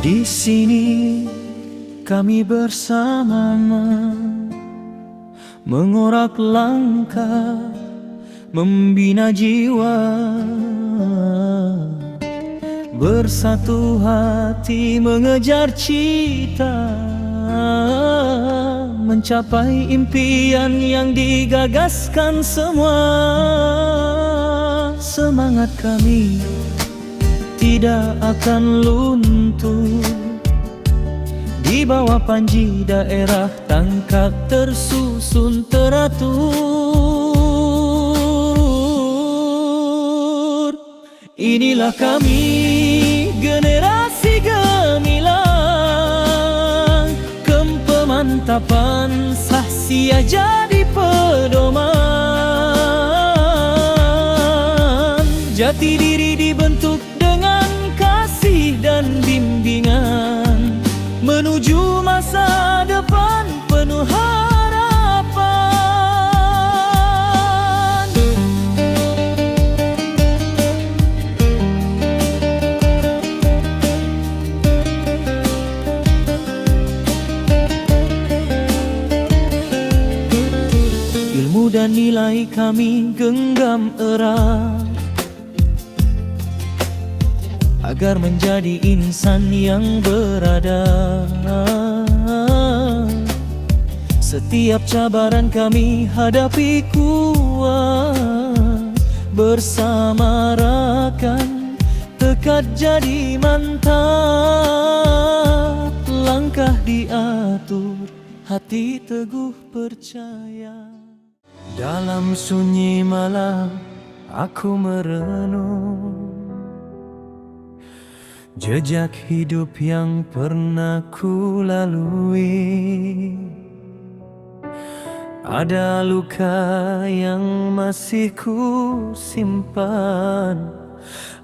Di sini kami bersama mengorak langkah membina jiwa bersatu hati mengejar cita mencapai impian yang digagaskan semua. Semangat kami tidak akan luntur. Di bawah panji daerah tangkap tersusun teratur Inilah kami generasi gemilang. Kepemantapan sahsia jadi pedoman. Jati diri dibentuk dan bimbingan kami genggam erat agar menjadi insan yang berada. Setiap cabaran kami hadapi kuat. Bersama rakan tekad jadi mantap. Langkah diatur hati teguh percaya dalam sunyi malam aku merenung. Jejak hidup yang pernah ku lalui. Ada luka yang masih ku simpan.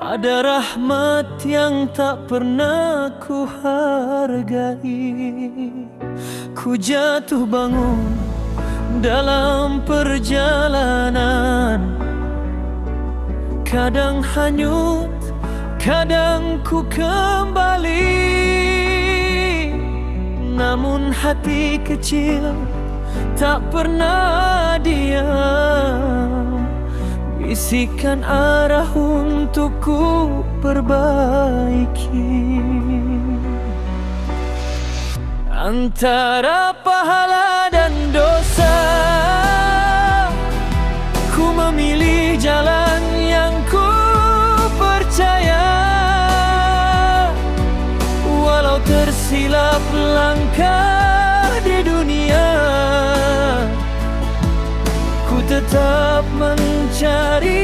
Ada rahmat yang tak pernah ku hargai. Ku jatuh bangun dalam perjalanan. Kadang hanyut Kadang ku kembali. Namun hati kecil tak pernah diam. Bisikan arah untuk ku perbaiki. Antara pahala dan dosa langkah di dunia Ku tetap mencari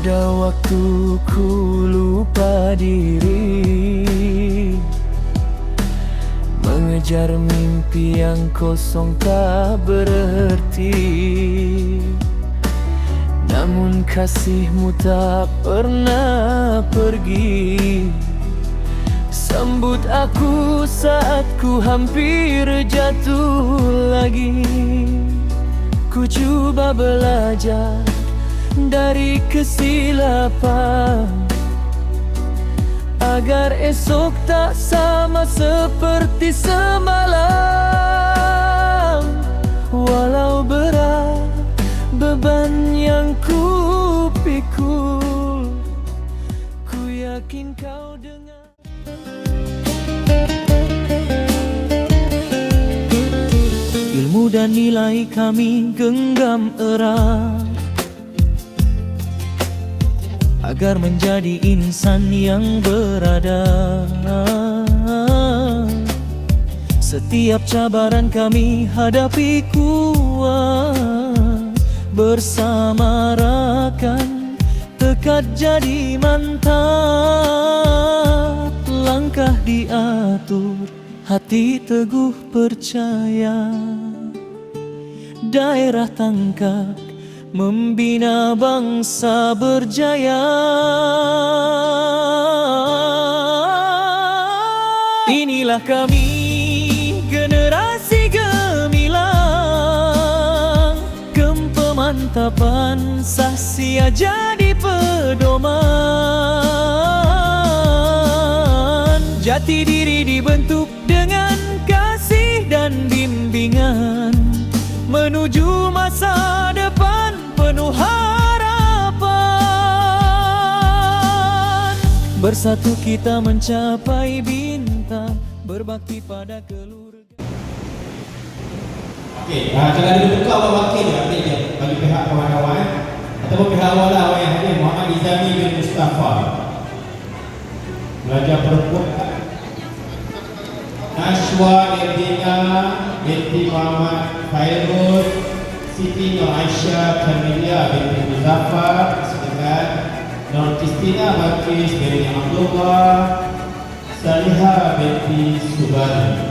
Ada waktu ku lupa diri Mengejar mimpi yang kosong tak berarti namun kasihmu tak pernah pergi. Sambut aku saat ku hampir jatuh lagi. Ku cuba belajar dari kesilapan. Agar esok tak sama seperti semalam. Walau berat beban yang ku pikul Ku yakin kau dengar. Ilmu dan nilai kami genggam erat Agar menjadi insan yang berada. Setiap cabaran kami hadapi kuat bersama rakan tekad jadi mantap. Diatur Hati teguh percaya. Daerah tangkap Membina bangsa berjaya. Inilah kami generasi gemilang. Kepemantapan sahsia jadi pedoman. Jati diri dibentuk dengan Bersatu kita mencapai bintang Berbakti pada keluarga. Okey, uh, kalau ada buka awal wakil update dia. Bagi pihak kawan-kawan ataupun pihak awal lah yang hadir Muhammad Izami bin Mustafa. Pelajar perempuan Nashwa Erdina binti Muhammad Fairuz Siti Nur Aisyah Kamilia binti Muzaffar Nur Kristina Bakis binti Abdullah Salihah binti Subani.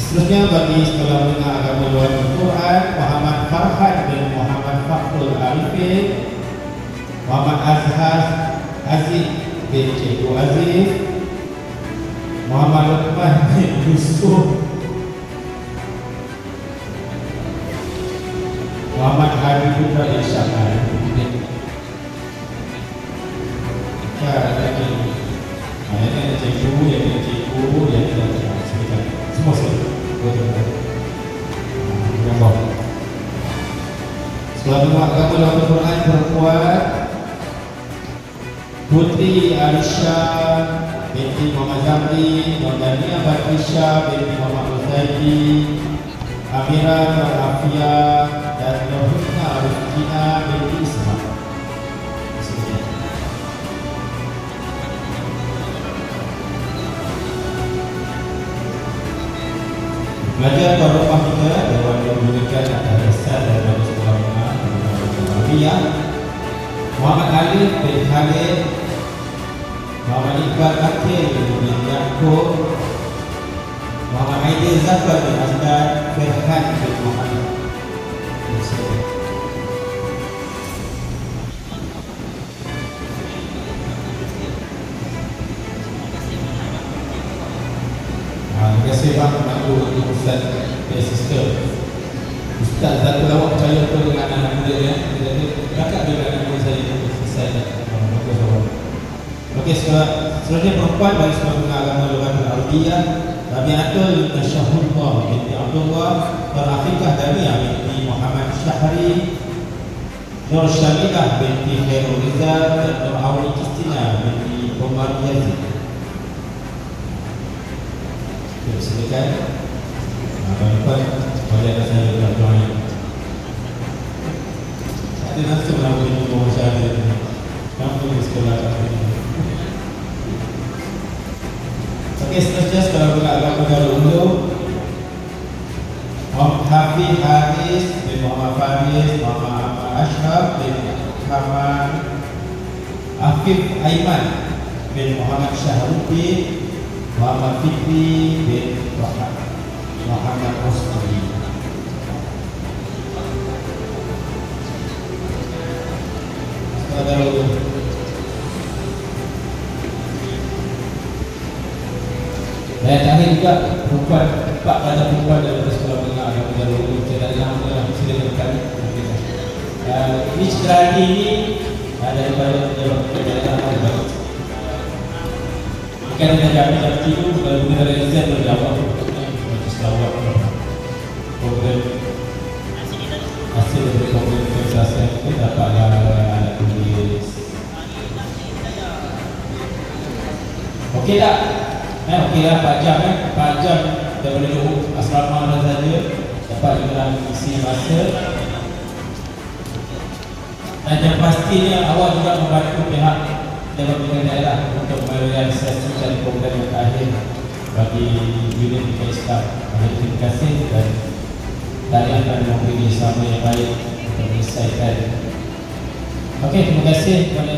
Seterusnya bagi sekolah menengah agama luar Al-Quran Muhammad Farhan bin Muhammad Fakhrul Arifin Muhammad Azhar Aziz bin Cikgu Aziz Muhammad Luqman bin Yusuf Gambar Sekolah Menengah Agama dalam Al-Quran Perempuan Putri Aisyah binti Muhammad Zamri Nordania Batrisha binti Muhammad Uzaidi Amira Nur Afia dan Nurhusna Rufkina binti Sekian. Belajar rumah kita yang menggunakan atas dasar daripada sekolah menengah Aliyah Muhammad Ali bin Khalid Muhammad Iqbal Akhil bin Yaakob Muhammad Aidil Zafar bin bin Muhammad Ah, Ustaz dan Sister. Ustaz Zatul awak percaya betul dengan anak muda ya? Jadi kakak juga anak muda saya selesai Ah, awak. Okey, sekolah selanjutnya perempuan bagi sekolah menengah agama luar Al-Arabiyah Rabi Atul Nasyahullah binti Abdullah dan Afiqah Damiyah binti Muhammad Syahri Nur Syamilah binti Khairul Rizal dan Nur Awli Kristina binti Umar Yazid. Silakan tuan-tuan, boleh ada saya dalam doa ini Ada nasi melalui ilmu masyarakat ini Kamu di sekolah ini Okey, seterusnya buka agama Darul Ulum Muhammad Hafiz Haris bin Muhammad Faris Muhammad Ashraf bin Muhammad Afif Aiman bin Muhammad Syahruddin Muhammad Fikri bin Muhammad Muhammad Ulum Dan yang terakhir juga perempuan empat pelajar perempuan dari sekolah menengah agama Darul Ulum saya nama dalam silakan kami. Uh, ini hari ini uh, daripada pejabat pejabat daerah Bukan dengan kami jam tidur kalau kita dari Izan berjawab Selawat program hasil dari program organisasi itu dapatlah anak tulis. Okey tak? Eh, okey lah 4 jam eh. 4 jam daripada Johor asrama dan saja. Dapat dengan isi masa. Dan yang pastinya awak juga membantu pihak Dewan Daerah Untuk merealisasikan program yang terakhir Bagi unit PSK Terima kasih dan Tadi akan memberi sama yang baik Untuk menyelesaikan. Okey, terima kasih kepada